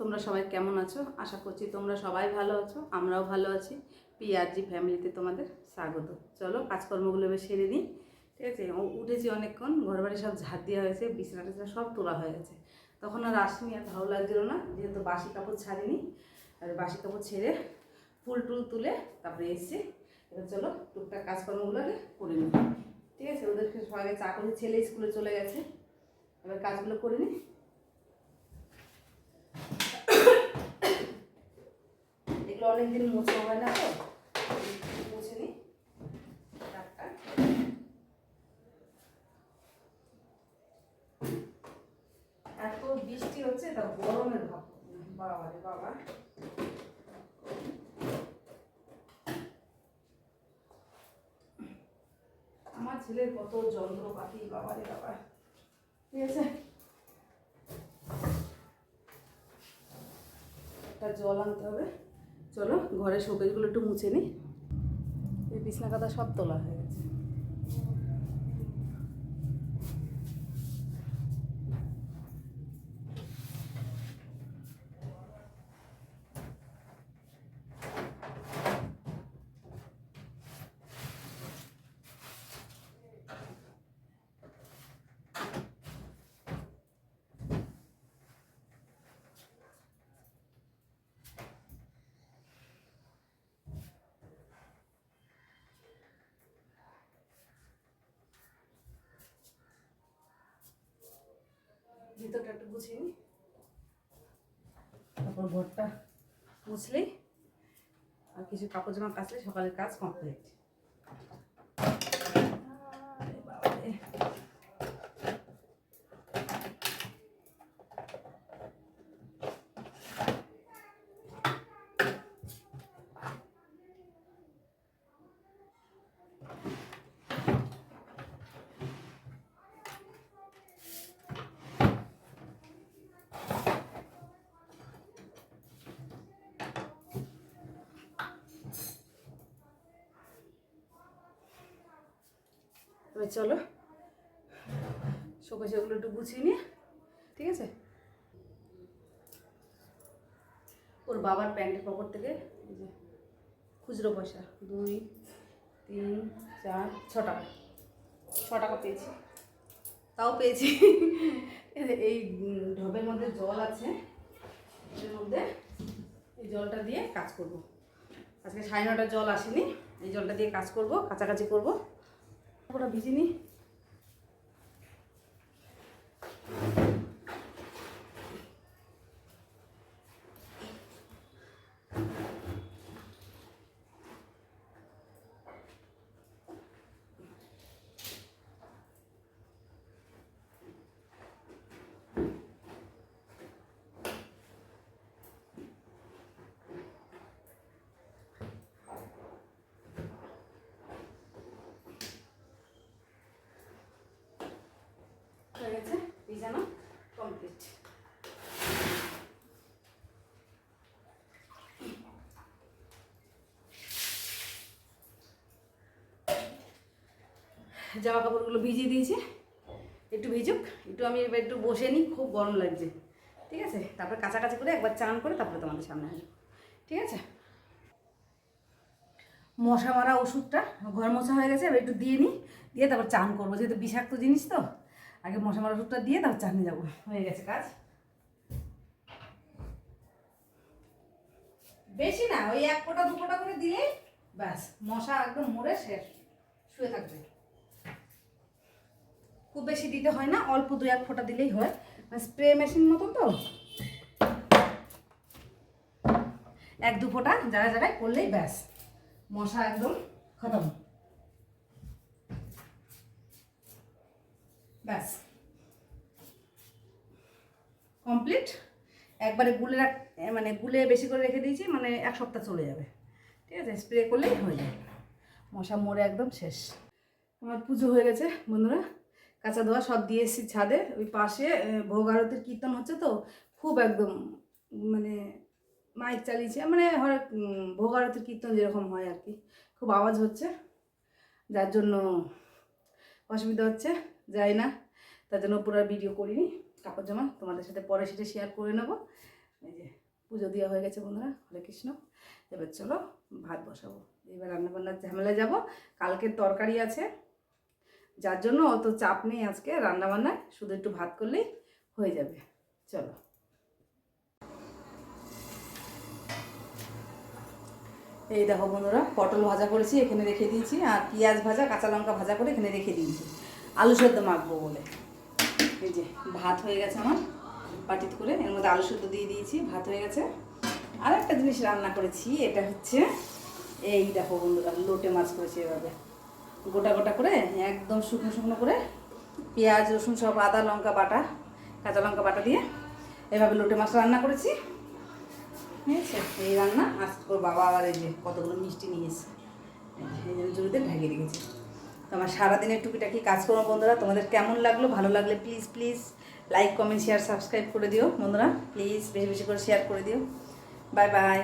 তোমরা সবাই কেমন আছো? আশা করছি তোমরা সবাই ভালো আছো, আমরাও ভালো আছি। পিআরজি ফ্যামিলিতে তোমাদের স্বাগত। চলো, কাজকর্মগুলো এবার সেরে নিই। ঠিক আছে? উঠেছি অনেকক্ষণ ঘর বাড়ি সব ঝাড় দেওয়া হয়েছে, বিছানা টিছানা সব তোলা হয়ে গেছে। তখন আর আসিনি, আর ভালো লাগছিল না, যেহেতু বাসি কাপড় ছাড়িনি, আর বাসি কাপড় ছেড়ে ফুল টুল তুলে তারপরে এসছি। এবার চলো, টুকটাক কাজকর্মগুলো করে নিই। ঠিক আছে? ওদেরকে সবাইকে চা ছেলে স্কুলে চলে গেছে। এবার কাজগুলো করে নিই এগুলো অনেকদিন মোছা হয় না তো, মুছে এত বৃষ্টি হচ্ছে তা গরমের ভাব। বাবা রে বাবা। আমার ছেলের কত যন্ত্রপাতি বাবা রে বাবা। ঠিক আছে? একটা জল আনতে হবে। চলো, ঘরের শোকেজগুলো একটু মুছে নিই এই বিছনা কাদা সব তোলা হয়ে গেছে। ভিতরটা একটু গুছিয়ে নিই তারপর ঘরটা মুছলেই আর কিছু কাপড় জামা কাচলে, সকালের কাজ কমপ্লিট এবার চলো। শোকে সেগুলো একটু গুছিয়ে নিয়ে, ঠিক আছে? ওর বাবার প্যান্টের পকেট থেকে খুচরো পয়সা, দুই, তিন, চার ছ টাকা ছ টাকা পেয়েছি। তাও পেয়েছি। এই ঢবের মধ্যে জল আছে, এর মধ্যে এই জলটা দিয়ে কাজ করব। আজকে সাড়ে নটার জল আসেনি, এই জলটা দিয়ে কাজ করব কাছাকাছি করব। ওটা ভিজিনি হয়ে গেছে ভিজানো কমপ্লিট জামা কাপড়গুলো ভিজিয়ে দিয়েছি। একটু ভিজুক, একটু আমি এবার একটু বসে নিই, খুব গরম লাগছে। ঠিক আছে? তারপরে কাছাকাছি করে একবার চান করে তারপরে তোমাদের সামনে আসব। ঠিক আছে? মশা মারা ওষুধটা ঘর মশা হয়ে গেছে, এবার একটু দিয়ে নিই। দিয়ে তারপর চান করব। যেহেতু বিষাক্ত জিনিস তো, আগে মশা মারা ওষুধটা দিয়ে তারপর চান যাব। হয়ে গেছে কাজ? বেশি না, ওই এক ফোঁটা, দু ফোঁটা করে দিলেই ব্যাস, মশা একদম মরে শেষ, শুয়ে থাকবে। খুব বেশি দিতে হয় না, অল্প দু এক ফোঁটা দিলেই হয়। স্প্রে মেশিন মতো তো। এক দু ফোঁটা জায়গায় জায়গায় করলেই ব্যাস। মশা একদম খতম। ব্যাস। কমপ্লিট একবারে গুলে রাখ মানে গুলে বেশি করে রেখে দিয়েছি মানে এক সপ্তাহ চলে যাবে। ঠিক আছে? স্প্রে করলেই হয়ে যাবে। মশা মরে একদম শেষ। আমার পুজো হয়ে গেছে, বন্ধুরা। কাঁচা ধোয়া সব দিয়ে এসেছি ছাদে, ওই পাশে ভোগ আরতির কীর্তন হচ্ছে তো, খুব একদম মানে মাইক চালিয়েছে মানে হয় ভোগ আরতির কীর্তন যেরকম হয় আর কি, খুব আওয়াজ হচ্ছে, যার জন্য অসুবিধা হচ্ছে, যাই না, তার জন্য পুরো ভিডিও করিনি, কাপড় জামা তোমাদের সাথে পরে সেটা শেয়ার করে নেব, এই যে পুজো দেওয়া হয়ে গেছে বন্ধুরা, হরে কৃষ্ণ, এবার চলো ভাত বসাবো, এবার রান্নাবান্নার ঝামেলায় যাব, কালকের তরকারি আছে যার জন্য অত চাপ নেই আজকে রান্নাবান্নায়, শুধু একটু ভাত করলেই হয়ে যাবে। চলো। এই দেখো বন্ধুরা, পটল ভাজা করেছি, এখানে রেখে দিয়েছি, আর পেঁয়াজ ভাজা, কাঁচা লঙ্কা ভাজা করে এখানে রেখে দিয়েছি। আলু সেদ্ধ মাখবো বলে। এই যে, ভাত হয়ে গেছে আমার পাটিত করে। এর মধ্যে আলু সেদ্ধ দিয়ে দিয়েছি, ভাত হয়ে গেছে। আর একটা জিনিস রান্না করেছি, এটা হচ্ছে, এই দেখো বন্ধুরা, লোটে মাছ করেছি এভাবে। গোটা গোটা করে, একদম শুকনো শুকনো করে পেঁয়াজ, রসুন সব আদা, লঙ্কা বাটা, কাঁচা লঙ্কা বাটা দিয়ে এভাবে লোটে মাছ রান্না করেছি। এই রান্না আজকে ওর বাবা আবার এই যে কতগুলো মিষ্টি নিয়ে এসেছে। এই জন্য জুড়িতে ঢাকিয়ে রেখেছি। তো আমার সারাদিনের টুকিটাকি কাজ করব বন্ধুরা, তোমাদের কেমন লাগল? ভালো লাগলে please please like comment share subscribe করে দিও বন্ধুরা। প্লিজ বেশি বেশি করে শেয়ার করে দিও। Bye bye